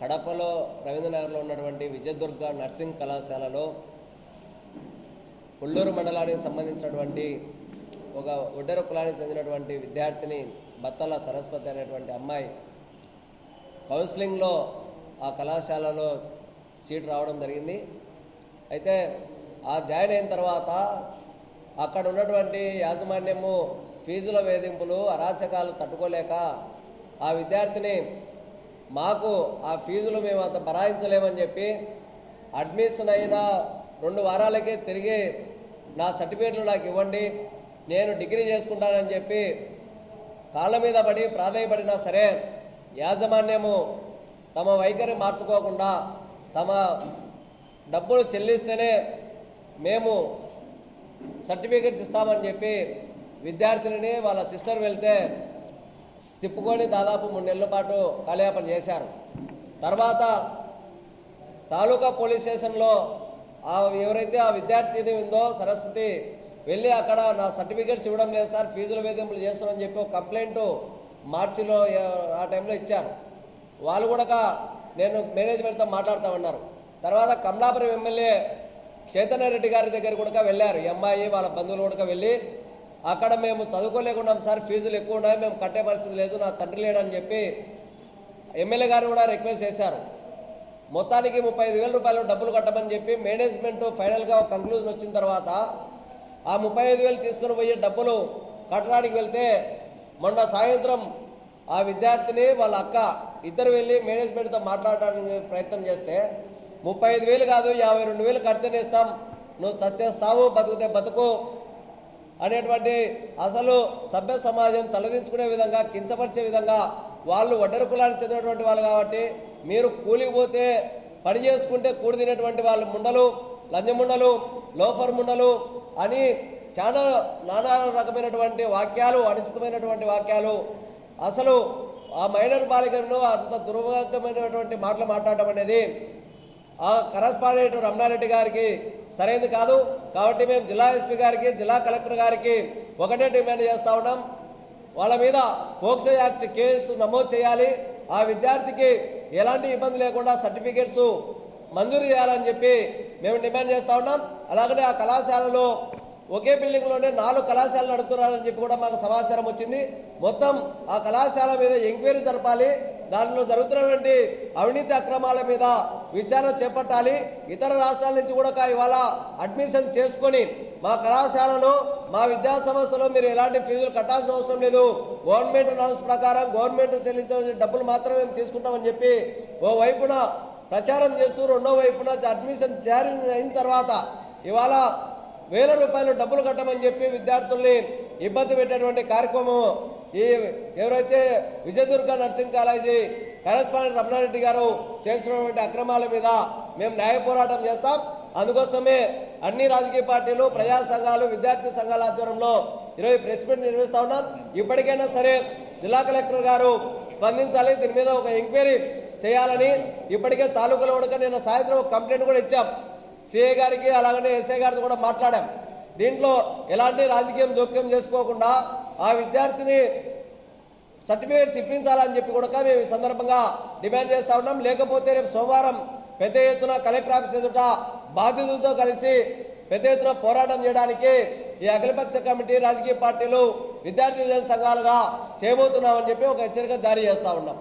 కడపలో రవీంద్రనగర్లో ఉన్నటువంటి విజయదుర్గ నర్సింగ్ కళాశాలలో కొల్లూరు మండలానికి సంబంధించినటువంటి ఒక ఒడ్డెర కులానికి చెందినటువంటి విద్యార్థిని బత్తల సరస్వతి అనేటువంటి అమ్మాయి కౌన్సిలింగ్లో ఆ కళాశాలలో సీట్ రావడం జరిగింది. అయితే ఆ జాయిన్ అయిన తర్వాత అక్కడ ఉన్నటువంటి యాజమాన్యము ఫీజుల వేధింపులు అరాచకాలు తట్టుకోలేక ఆ విద్యార్థిని మాకు ఆ ఫీజులు మేము అంత భరాయించలేమని చెప్పి అడ్మిషన్ అయిన రెండు వారాలకే తిరిగి నా సర్టిఫికేట్లు నాకు ఇవ్వండి నేను డిగ్రీ చేసుకుంటానని చెప్పి కాళ్ళ మీద పడి ప్రాధాయపడినా సరే యాజమాన్యము తమ వైఖరి మార్చుకోకుండా తమ డబ్బులు చెల్లిస్తేనే మేము సర్టిఫికేట్స్ ఇస్తామని చెప్పి విద్యార్థినిని వాళ్ళ సిస్టర్ వెళ్తే తిప్పుకొని దాదాపు మూడు నెలల పాటు కాలయాపన చేశారు. తర్వాత తాలూకా పోలీస్ స్టేషన్లో ఆ ఎవరైతే ఆ విద్యార్థిని ఉందో సరస్వతి వెళ్ళి అక్కడ నా సర్టిఫికేట్స్ ఇవ్వడం లేదు సార్ ఫీజుల వేధింపులు చేస్తున్నారని చెప్పి ఒక కంప్లైంట్ మార్చిలో ఆ టైంలో ఇచ్చారు. వాళ్ళు కూడా నేను మేనేజ్మెంట్తో మాట్లాడతామన్నారు. తర్వాత కమలాపురం ఎమ్మెల్యే చైతన్య రెడ్డి గారి దగ్గర కూడా వెళ్ళారు. ఎంఐ అమ్మాయి వాళ్ళ బంధువులు కూడా వెళ్ళి అక్కడ మేము చదువుకోలేకున్నాం సార్ ఫీజులు ఎక్కువ ఉన్నాయి మేము కట్టే పరిస్థితి లేదు నా తండ్రి లేడని చెప్పి ఎమ్మెల్యే గారు కూడా రిక్వెస్ట్ చేశారు. మొత్తానికి ముప్పై ఐదు వేల రూపాయలు డబ్బులు కట్టమని చెప్పి మేనేజ్మెంట్ ఫైనల్గా కంక్లూజన్ వచ్చిన తర్వాత ఆ ముప్పై ఐదు వేలు తీసుకుని పోయి డబ్బులు కట్టడానికి వెళ్తే మొన్న సాయంత్రం ఆ విద్యార్థిని వాళ్ళ అక్క ఇద్దరు వెళ్ళి మేనేజ్మెంట్తో మాట్లాడడానికి ప్రయత్నం చేస్తే ముప్పై ఐదు వేలు కాదు యాభై రెండు వేలు కడితేనే ఇస్తాం నువ్వు చచ్చేస్తావు బతుకుతే బతుకు అనేటువంటి అసలు సభ్య సమాజం తలదించుకునే విధంగా కించపరిచే విధంగా వాళ్ళు ఒడ్డరి కులానికి చెందినటువంటి వాళ్ళు కాబట్టి మీరు కూలికి పోతే పని చేసుకుంటే కూడి తినేటువంటి వాళ్ళు ముండలు లంజముండలు లోఫర్ ముండలు అని చాలా నానా రకమైనటువంటి వాక్యాలు అనుచితమైనటువంటి వాక్యాలు. అసలు ఆ మైనర్ బాలికలను అంత దుర్భాగ్యమైనటువంటి మాటలు మాట్లాడటం అనేది ఆ కరస్పాండెంట్ రమణారెడ్డి గారికి సరైనది కాదు. కాబట్టి మేము జిల్లా ఎస్పీ గారికి జిల్లా కలెక్టర్ గారికి ఒకటే డిమాండ్ చేస్తా ఉన్నాం. వాళ్ళ మీద ఫోక్సో యాక్ట్ కేసు నమోదు చేయాలి. ఆ విద్యార్థికి ఎలాంటి ఇబ్బంది లేకుండా సర్టిఫికేట్స్ మంజూరు చేయాలని చెప్పి మేము డిమాండ్ చేస్తా ఉన్నాం. అలాగనే ఆ కళాశాలలో ఒకే బిల్డింగ్లోనే నాలుగు కళాశాలలు నడుపుతున్నారని చెప్పి కూడా మాకు సమాచారం వచ్చింది. మొత్తం ఆ కళాశాల మీద ఎంక్వైరీ జరపాలి. దానిలో జరుగుతున్నటువంటి అవినీతి అక్రమాల మీద విచారణ చేపట్టాలి. ఇతర రాష్ట్రాల నుంచి కూడా ఇవాళ అడ్మిషన్ చేసుకొని మా కళాశాలలో మా విద్యా సంస్థలో మీరు ఎలాంటి ఫీజులు కట్టాల్సిన అవసరం లేదు. గవర్నమెంట్ నామ్స్ ప్రకారం గవర్నమెంట్ చెల్లించవలసిన డబ్బులు మాత్రమే మేము తీసుకుంటామని చెప్పి ఓ వైపున ప్రచారం చేస్తూ రెండో వైపున అడ్మిషన్ జారీ అయిన తర్వాత ఇవాళ వేల రూపాయలు డబ్బులు కట్టమని చెప్పి విద్యార్థుల్ని ఇబ్బంది పెట్టేటువంటి కార్యక్రమం ఈ ఎవరైతే Vijayadurga nursing college correspondent Ramana Reddy గారు చేస్తున్నటువంటి అక్రమాల మీద మేము న్యాయ పోరాటం చేస్తాం. అందుకోసమే అన్ని రాజకీయ పార్టీలు ప్రజా సంఘాలు విద్యార్థి సంఘాల ఆధ్వర్యంలో ఈరోజు ప్రెస్ మీట్ నిర్వహిస్తూ ఉన్నాం. ఇప్పటికైనా సరే జిల్లా కలెక్టర్ గారు స్పందించాలి. దీని మీద ఒక ఎంక్వైరీ చేయాలని ఇప్పటికే తాలూకాలో కూడా నిన్న సాయంత్రం ఒక కంప్లైంట్ కూడా ఇచ్చాం. సిఏ గారికి అలాగనే ఎస్ఐ గారితో కూడా మాట్లాడాం. దీంట్లో ఎలాంటి రాజకీయం జోక్యం చేసుకోకుండా ఆ విద్యార్థిని సర్టిఫికేట్స్ ఇప్పించాలని చెప్పి కూడా మేము ఈ సందర్భంగా డిమాండ్ చేస్తా ఉన్నాం. లేకపోతే రేపు సోమవారం పెద్ద ఎత్తున కలెక్టర్ ఆఫీస్ ఎదుట బాధితులతో కలిసి పెద్ద ఎత్తున పోరాటం చేయడానికి ఈ అఖిలపక్ష కమిటీ రాజకీయ పార్టీలు విద్యార్థి విభజన సంఘాలుగా చేయబోతున్నామని చెప్పి ఒక హెచ్చరిక జారీ చేస్తా ఉన్నాం.